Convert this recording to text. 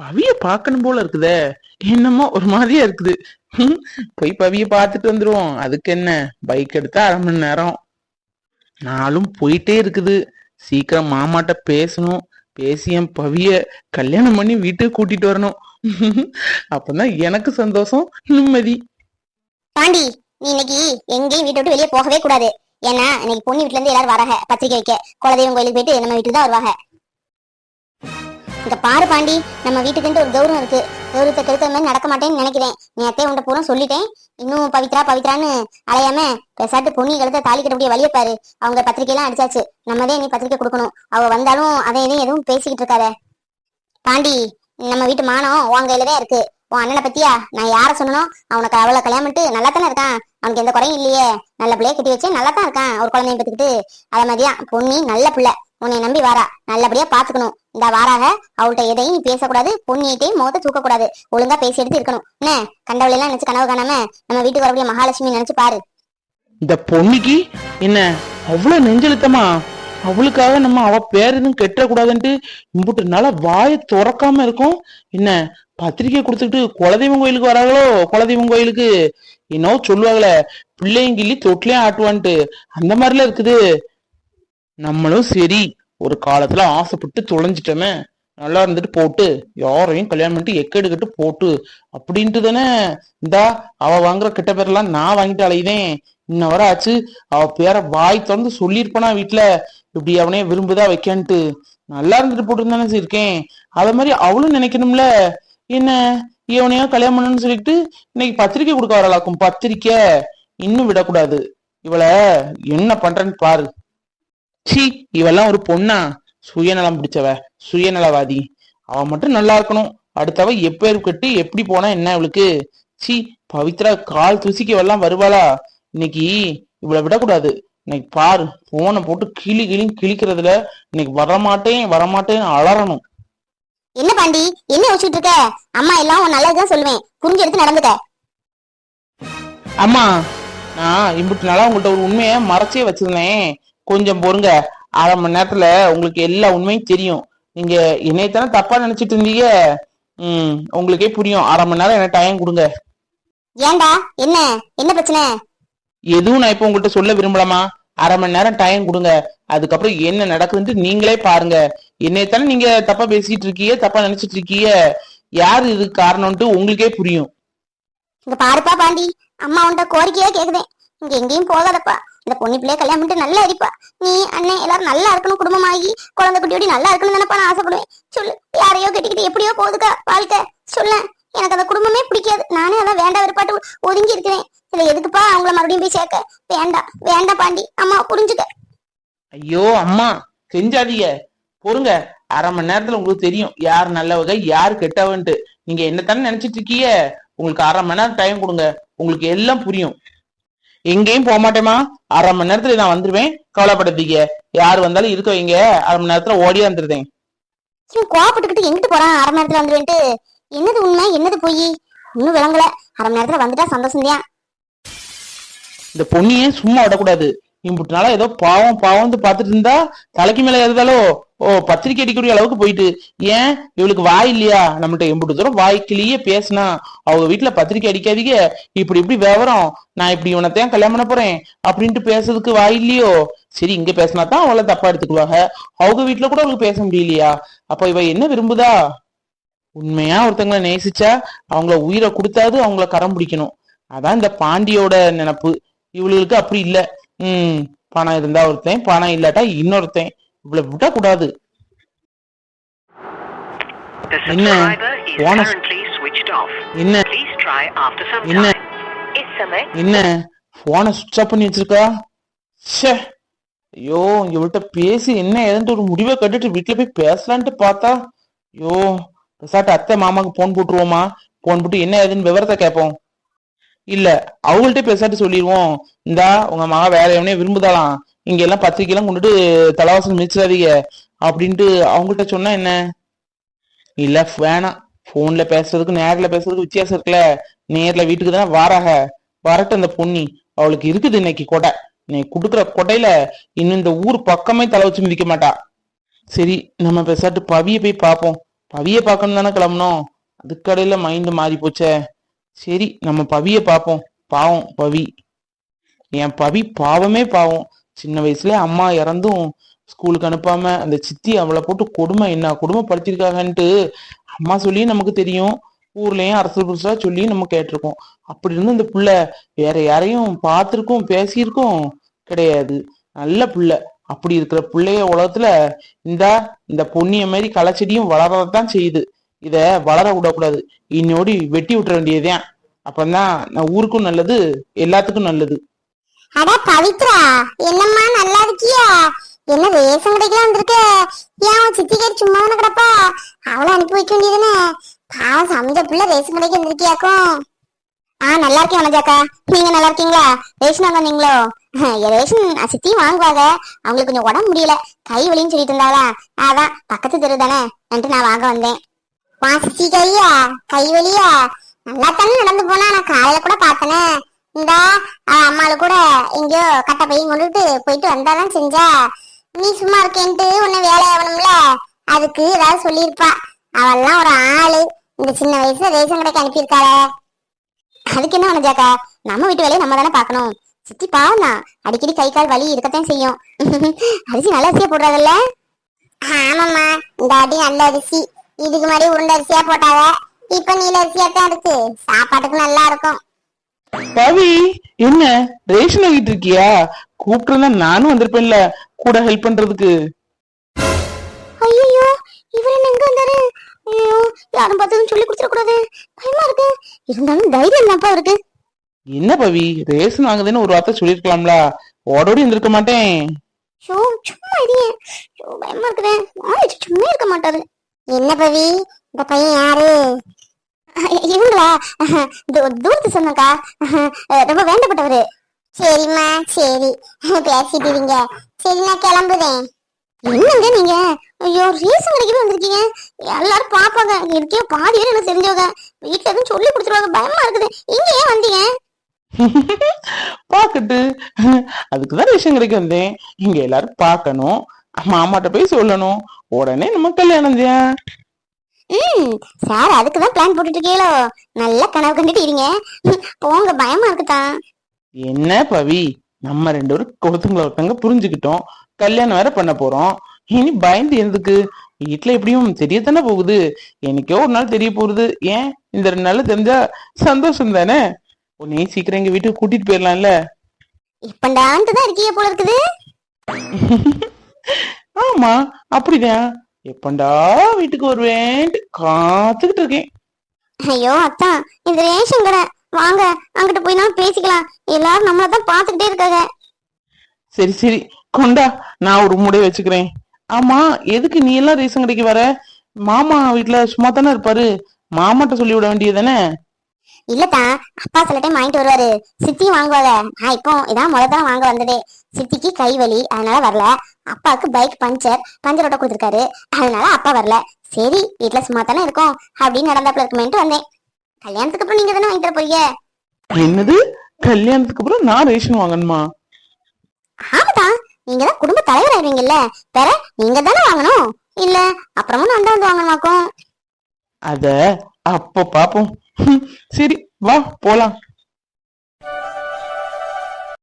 பவிய பார்க்கணும் போல இருக்குதே. என்னமோ ஒரு மாதிரியா இருக்குது. போய் பவிய பார்த்துட்டு வந்துருவோம். அதுக்கு என்ன? பைக் எடுத்தா அரை மணி நேரம். நாளும் போயிட்டே இருக்குது. சீக்கிரம் மாமாட்ட பேசணும். பேசி பவிய கல்யாணம் பண்ணி வீட்டுக்கு கூட்டிட்டு வரணும். அப்பதான் எனக்கு சந்தோஷம் நிம்மதி. பாண்டி நீ இன்னைக்கு எங்கேயும் வீட்டை விட்டு வெளியே போகவே கூடாது. ஏன்னா இன்னைக்கு பொண்ணு வீட்டுல இருந்து எல்லாரும் வராங்க பத்திரிக்கை வைக்க. குலதெய்வம் கோயிலுக்கு போயிட்டு நம்ம வீட்டுக்கு தான் வருவாங்க. இங்க பாரு பாண்டி நம்ம வீட்டுக்குன்ட்டு ஒரு கௌரவம் இருக்கு. கௌரவத்தை கெடுத்த மாதிரி நடக்க மாட்டேன்னு நினைக்கிறேன். நீ அத்தையை உன்ட்ட பூரா சொல்லிட்டேன். இன்னும் பவித்ரா பவித்ரான்னு அலையாம பேசாட்டு பொண்ணி கழுத்த தாலி கட்டக்கூடிய வழியை பாரு. அவங்க பத்திரிக்கை எல்லாம் அடிச்சாச்சு. நம்மதே நீ பத்திரிக்கை கொடுக்கணும். அவ வந்தாலும் அதை எதையும் எதுவும் பேசிக்கிட்டு இருக்காத. பாண்டி நம்ம வீட்டு மானம் உன் கையில தான் இருக்கு. உன் அண்ணனை பத்தியா? நான் யார சொன்னனோ அவனுக்கு அவளை கல்யாணம் பண்ணிட்டு நல்லா தானே இருக்கான். அவனுக்கு எந்த குறையும் இல்லையே. நல்ல பிள்ளைய கட்டி வச்சு நல்லா தான் இருக்கான். ஒரு குழந்தைய பத்துக்கிட்டு அதே மாதிரியா? பொண்ணி நல்ல பிள்ளை. உன்னை நம்பி வாரா நல்லபடியா பாத்துக்கணும். இந்த வாராக. அவள்கிட்ட எதையும் நீ பேசக்கூடாது. பொண்ணிட்டையும் முகத்தை தூக்கக்கூடாது. ஒழுங்கா பேசி எடுத்து இருக்கணும். என்ன? கண்டவளை எல்லாம் நினைச்சு கனவு காணாம நம்ம வீட்டுக்கு வரக்கூடிய மகாலட்சுமி நினைச்சு பாரு. இந்த பொண்ணுக்கு என்ன அவ்வளவு நெஞ்செழுத்தமா? அவளுக்காக நம்ம அவ பேர் எதுவும் கெட்டக்கூடாதுன்ட்டு இம்புட்டு நாளா வாயை திறக்காம இருக்கும். என்ன பத்திரிக்கை கொடுத்துக்கிட்டு குலதெய்வம் கோயிலுக்கு வராங்களோ? குலதெய்வம் கோயிலுக்கு? என்னவோ சொல்லுவாங்களே பிள்ளையும் கிள்ளி தொட்டிலையும் ஆட்டுவான்ட்டு. அந்த மாதிரிலாம் இருக்குது. நம்மளும் சரி ஒரு காலத்துல ஆசைப்பட்டு தொலைஞ்சிட்டோமே நல்லா இருந்துட்டு போட்டு யாரையும் கல்யாணம் பண்ணிட்டு எக்கெடுக்கட்டு போட்டு அப்படின்ட்டு தானே இந்தா அவ வாங்குற கிட்ட பேரெல்லாம் நான் வாங்கிட்டு அலையுதேன் இன்ன வர ஆச்சு அவ பேரை வாய் திறந்து சொல்லியிருப்பனா வீட்டுல இப்படி அவனே விரும்புதா வைக்கான்ட்டு. நல்லா இருந்துட்டு போட்டு இருக்கேன் அத மாதிரி அவளும் நினைக்கணும்ல. என்ன இவனையா கல்யாணம் பண்ணணும்னு சொல்லிட்டு இன்னைக்கு பத்திரிக்கை கொடுக்க வரலாக்கும் பத்திரிக்கை. இன்னும் விடக்கூடாது. இவள என்ன பண்றேன்னு பாரு. சீ இவெல்லாம் ஒரு பொண்ணா? சுயநலம் பிடிச்சவ சுயநலவாதி. அவ மட்டும் நல்லா இருக்கணும். அடுத்தவ எப்பேர் கட்டு எப்படி போனா என்ன இவளுக்கு? சீ பவித்ரா கால் துசிக்க எல்லாம் வருவாளா? இன்னைக்கு இவளை விடக்கூடாது. இன்னைக்கு பாரு போனை போட்டு கிளி கிளி கிழிக்கிறதுல இன்னைக்கு வரமாட்டேன் வரமாட்டேன்னு அலறணும். என்ன பாண்டி? என்ன யோசிச்சுட்டு இருக்க? அம்மா எல்லாம் உன் நல்லதுதான் சொல்லுவேன். புரிஞ்சு எடுத்து நடந்துக்க. அம்மா நான் இம்புட்டு நாளா உங்கள்ட்ட ஒரு உண்மையை மறைச்சே வச்சிருந்தேன். கொஞ்சம் பொறுங்க. அரை மணி நேரத்துல உங்களுக்கு எல்லா உண்மையும் தெரியும். நீங்க என்னையத்தானே தப்பா நினைச்சிட்டு இருந்தீங்க? ம் உங்களுக்கே புரியும். அரை மணி நேரம் எனக்கு டைம் கொடுங்க. ஏன்டா என்ன? என்ன பிரச்சனை? எதுவும் நான் இப்போ உங்கள்கிட்ட சொல்ல விரும்பலாமா அரை மணி நேரம் டைம் கொடுங்க. அதுக்கப்புறம் என்ன நடக்குதுன்ட்டு நீங்களே பாருங்க. என்னையத்தானே நீங்க தப்பா பேசிட்டு இருக்கீங்க தப்பா நினைச்சிட்டு இருக்கீங்க. யார் இதுக்கு காரணம்ட்டு உங்களுக்கே புரியும். இங்க பாருப்பா பாண்டி. அம்மா உன்ட்ட கோரிக்கையா கேக்குதேன் இங்க எங்கேயும் போகாதப்பா. இந்த பொண்ணு பிள்ளைய கல்யாணம் பண்ணிட்டு நல்லா இருப்பா நீ அண்ணன் எல்லாரும் நல்லா இருக்கணும் குடும்பமாகி குழந்தை குட்டியோடி நல்லா இருக்கணும் தானப்பா நான் ஆசைப்படுவேன். சொல்லு யாரையோ கட்டிக்கிட்டு எப்படியோ போகுதுக்கா வாழ்க்கை. சொல்ல எனக்கு அந்த குடும்பமே பிடிக்காது. நானே அதான் வேண்டாம் விருப்பாட்டு ஒதுங்கி இருக்கிறேன். இதுல எதுக்குப்பா அவங்கள மறுபடியும் போய் சேர்க்க? வேண்டாம் வேண்டாம் பாண்டி அம்மா புரிஞ்சுக்க. ஐயோ அம்மா செஞ்சாதீங்க பொறுங்க அரை மணி நேரத்துல உங்களுக்கு தெரியும். யார் நல்லவங்க யார் கெட்டவன்ட்டு. நீங்க என்னத்தானே நினைச்சிட்டு இருக்கீங்க? உங்களுக்கு அரை மணி நேரம் டைம் கொடுங்க. உங்களுக்கு எல்லாம் புரியும். எங்கேயும் போக மாட்டேமா அரை மணி நேரத்துல நான் வந்துருவேன். கவலைப்படாதீங்க. யார் வந்தாலும் இருக்க வைங்க. அரை மணி நேரத்துல ஓடியா வந்துருதேன். இவன் கோவப்பட்டுக்கிட்டு எங்கிட்டு போறான்? அரை மணி நேரத்துல வந்துருவேன்ட்டு. என்னது உண்மை? என்னது பொய்? இன்னும் விளங்கல. அரை மணி நேரத்துல வந்துட்டா சந்தோஷம் இந்த பொண்ணியே சும்மா விடக்கூடாது. இம்புட்டுனால ஏதோ பாவம் பாவம்னு பார்த்துட்டு இருந்தா தலைக்கு மேல ஏறுதாலோ? ஓ பத்திரிக்கை அடிக்கக்கூடிய அளவுக்கு போயிட்டு. ஏன்? இவளுக்கு வாய் இல்லையா? நம்மள்ட்ட எம்புட்டு தூரம் வாய்க்கிலேயே பேசினா. அவங்க வீட்டுல பத்திரிக்கை அடிக்காதீங்க. இப்படி இப்படி விவரம். நான் இப்படி இவனத்தையும் கல்யாணம் பண்ண போறேன் அப்படின்ட்டு பேசுறதுக்கு வாய் இல்லையோ? சரி இங்க பேசினா தான் அவளை தப்பா எடுத்துக்குவாங்க. அவங்க வீட்டுல கூட அவளுக்கு பேச முடியலையா? அப்ப இவ என்ன விரும்புதா? உண்மையா ஒருத்தங்களை நேசிச்சா அவங்கள உயிரை கொடுத்தாது அவங்கள கரம் பிடிக்கணும். அதான் இந்த பாண்டியோட நினப்பு. இவளுக்கு அப்படி இல்லை. ம் பணம் இருந்தா ஒருத்தன் பணம் இல்லாட்டா இன்னொருத்தன். இவ்வளவு விட கூடாது என்ன? என்ன? என்ன? என்ன? போனை சுவிட்ச் ஆஃப் பண்ணி வச்சிருக்கா? ச்சே. ஐயோ இவள்கிட்ட பேசி என்ன ஏதுன்ட்டு ஒரு முடிவை கட்டிட்டு வீட்டுல போய் பேசலான்ட்டு பார்த்தா ஐயோ சாட்ட அத்தை மாமாவுக்கு போன் போட்டுருவோமா? போன் போட்டு என்ன ஏதுன்னு விவரத்தை கேட்போம். இல்ல அவங்கள்ட்ட பேசாட்டு சொல்லிடுவோம் இந்தா உங்க மகா வேற எவனே விரும்புதாலாம் இங்க எல்லாம் பத்திரிக்கைலாம் கொண்டுட்டு தலைவாசல் மிதிச்சிடாதீங்க. அப்படின்ட்டு அவங்கள்ட்ட சொன்னா என்ன? இல்ல வேணாம் போன்ல பேசுறதுக்கு நேர்ல பேசுறதுக்கு வித்தியாசம் இருக்குல்ல. நேர்ல வீட்டுக்கு தானே வாராக. வரட்டு அந்த பொண்ணி. அவளுக்கு இருக்குது இன்னைக்கு கொடை. நீ குடுக்குற கொடையில இன்னும் இந்த ஊர் பக்கமே தலை வச்சு மிதிக்க மாட்டா. சரி நம்ம பேசாட்டு பவிய போய் பார்ப்போம். பவிய பார்க்கணும் தானே கிளம்பணும் அதுக்கடையில மைண்ட் மாறி போச்சே சரி நம்ம பவிய பார்ப்போம். பாவம் பவி. என் பவி பாவமே பாவம். சின்ன வயசுல அம்மா இறந்தும் ஸ்கூலுக்கு அனுப்பாம அந்த சித்தி அவளை போட்டு கொடுமை என்ன? கொடுமை படுத்திருக்காங்கன்ட்டு அம்மா சொல்லியும் நமக்கு தெரியும். ஊர்லயும் அரசு புதுசா சொல்லி நம்ம கேட்டிருக்கோம். அப்படி இருந்து இந்த புள்ள வேற யாரையும் பார்த்துருக்கோம் பேசியிருக்கோம் கிடையாது. நல்ல புள்ள. அப்படி இருக்கிற பிள்ளைய உலகத்துல இந்தா இந்த பொன்னிய மாதிரி களைச்செடியும் வளரதான் செய்யுது. இத வளர விடக்கூடாது. இன்னோடி வெட்டி விட்டுற வேண்டியதுதான். அப்பதான் நான் ஊருக்கும் நல்லது எல்லாத்துக்கும் நல்லது. அட பவித்ரா என்னம்மா நல்லா இருக்கியா? என்ன ரேஷன் கடைக்கெல்லாம் வந்திருக்க? ஏன் உன் சித்தி கேட்டு சும்மா தானே கிடப்பா? அவளை அனுப்பி வைக்க வேண்டியதுதானே? பாவம் சமைஞ்ச புள்ள ரேஷன் கடைக்கு வந்திருக்கியாக்கும். ஆ நல்லா இருக்கேன் வனஜாக்கா நீங்க நல்லா இருக்கீங்களா? ரேஷன் வாங்க வந்தீங்களோ? ரேஷன் சித்தியும் வாங்குவாங்க. அவங்களுக்கு கொஞ்சம் உடம்பு முடியல. கை வலின்னு சொல்லிட்டு இருந்தாளா? அதான் பக்கத்து தெரு தானே நான் வாங்க வந்தேன். வா சித்தி கையா கை வலியா நல்லா தானே நடந்து போனா நான் காலையில கூட பார்த்தனே. இந்தா அவ அம்மாளு கூட எங்கேயோ கட்ட பையன் கொண்டுட்டு போயிட்டு வந்தாதான் செஞ்சா. நீ சும்மா இருக்கேன்ட்டு உன்னை வேலை ஆகணும்ல? அதுக்கு ஏதாவது சொல்லியிருப்பா. அவெல்லாம் ஒரு ஆளு. இந்த சின்ன வயசுல ரேஷன் கடைக்கு அனுப்பியிருக்காளே. அதுக்கு என்ன வனஜாக்கா நம்ம வீட்டு வேலையை நம்ம தானே பார்க்கணும். சித்தி பாவம் அடிக்கடி கை கால் வலி இருக்கத்தான் செய்யும். அரிசி நல்ல அரிசியா போடுறாங்கல்ல? ஆமாம்மா. இந்த அடி நல்ல அரிசி. இதுக்கு முன்னாடி உருண்டை அரிசியா போட்டாங்க இப்ப நீல அரிசியா தான் இருக்கு. சாப்பாட்டுக்கு நல்லா இருக்கும். பவி என்ன? ரேஷன் வாங்கிட்டு இருக்கியா? கூப்பிட்டு நானும் வந்திருப்பேன்ல கூட ஹெல்ப் பண்றதுக்கு. ஐயோ இவர் என்ன எங்க வந்தாரு? ஐயோ யாரும் பார்த்ததும் சொல்லி கொடுத்துட கூடாது பயமா இருக்கு. இருந்தாலும் தைரியம் தான்ப்பா இருக்கு என்ன பவி? ரேஷன் வாங்குதுன்னு ஒரு வார்த்தை சொல்லிருக்கலாம்ல ஓடோடி இருந்திருக்க மாட்டேன். ஷோ சும்மா ஷோ பயமா இருக்குதே. சும்மா இருக்க மாட்டாரு. என்ன பவி? இந்த பையன் யாரு? இவங்களா? தூரத்து சொன்னக்கா. ரொம்ப வேண்டப்பட்டவரு. சரிம்மா சரி. பேசிட்டு இருங்க. சரி நான் கிளம்புறேன். என்னங்க நீங்க? ஐயோ ரேஷன் கடைக்கு வந்திருக்கீங்க. எல்லாரும் பாப்பாங்க இருக்கே பாதி பேர் எனக்கு தெரிஞ்சவங்க. வீட்டுல எதுவும் சொல்லி கொடுத்துருவாங்க. பயமா இருக்குது. இங்க ஏன் வந்தீங்க? பாக்கட்டு அதுக்குதான் ரேஷன் கடைக்கு வந்தேன். இங்க எல்லாரும் பார்க்கணும். மாமாட்ட போய் சொல்லணும். உடனே நம்ம கல்யாணம் தான் ம் சார் அதுக்கு தான் பிளான் போட்டுட்டு இருக்கீங்களோ நல்ல கனவு கண்டுட்டு இருங்க. போங்க பயமா இருக்குதான் என்ன பவி? நம்ம ரெண்டு பேரும் ஒருத்தங்களை ஒருத்தங்க புரிஞ்சுக்கிட்டோம். கல்யாணம் வேற பண்ண போறோம். இனி பயந்து எதுக்கு? வீட்டுல எப்படியும் தெரியத்தானே போகுது. எனக்கோ ஒரு நாள் தெரிய போகுது. ஏன்? இந்த ரெண்டு நாள்ல தெரிஞ்சா சந்தோஷம் தானே? உன்னையும் சீக்கிரம் எங்க வீட்டுக்கு கூட்டிட்டு போயிடலாம்ல. இப்பண்டான்ட்டு தான் இருக்கீங்க போல இருக்குது. ஆமா அப்படிதான் எப்பண்டா வீட்டுக்கு வருவேன்ட்டு காத்துக்கிட்டு இருக்கேன். ஐயோ அத்தா இந்த ரேஷன் கடை. வாங்க அங்கிட்ட போய் நான் பேசிக்கலாம். எல்லாரும் நம்மள தான் பாத்துக்கிட்டே இருக்காங்க. சரி சரி. கொண்டா நான் ஒரு மூடை வச்சுக்கிறேன். ஆமா எதுக்கு நீ எல்லாம் ரேஷன் கடைக்கு வர? மாமா வீட்டுல சும்மா தானே இருப்பாரு. மாமாட்ட சொல்லி விட வேண்டியதுதானே இல்லத்தா அப்பா சில டைம் வாங்கிட்டு வருவாரு. சித்தியும் வாங்குவாங்க. நான் இப்போ இதான் முத தான் வாங்க வந்ததே. சித்திக்கு கை வலி அதனால வரல. அப்பாவுக்கு பைக் பஞ்சர் பஞ்சர் ஓட்ட கொடுத்துருக்காரு. அதனால அப்பா வரல. சரி வீட்டுல சும்மா தானே இருக்கோம். அப்படின்னு நடந்தாப்புல இருக்குமேன்ட்டு வந்தேன். கல்யாணத்துக்கு அப்புறம் நீங்க தானே வாங்கிட்டு வர போறீங்க? என்னது? கல்யாணத்துக்கு அப்புறம் நான் ரேஷன் வாங்கணுமா? ஆமாதா நீங்க தான் குடும்ப தலைவர் ஆயிருவீங்கல்ல வேற நீங்க தானே வாங்கணும். இல்ல அப்புறமும் நான் தான் வந்து வாங்கணுமாக்கும். அத அப்ப பாப்போம். சரி வா போலாம்.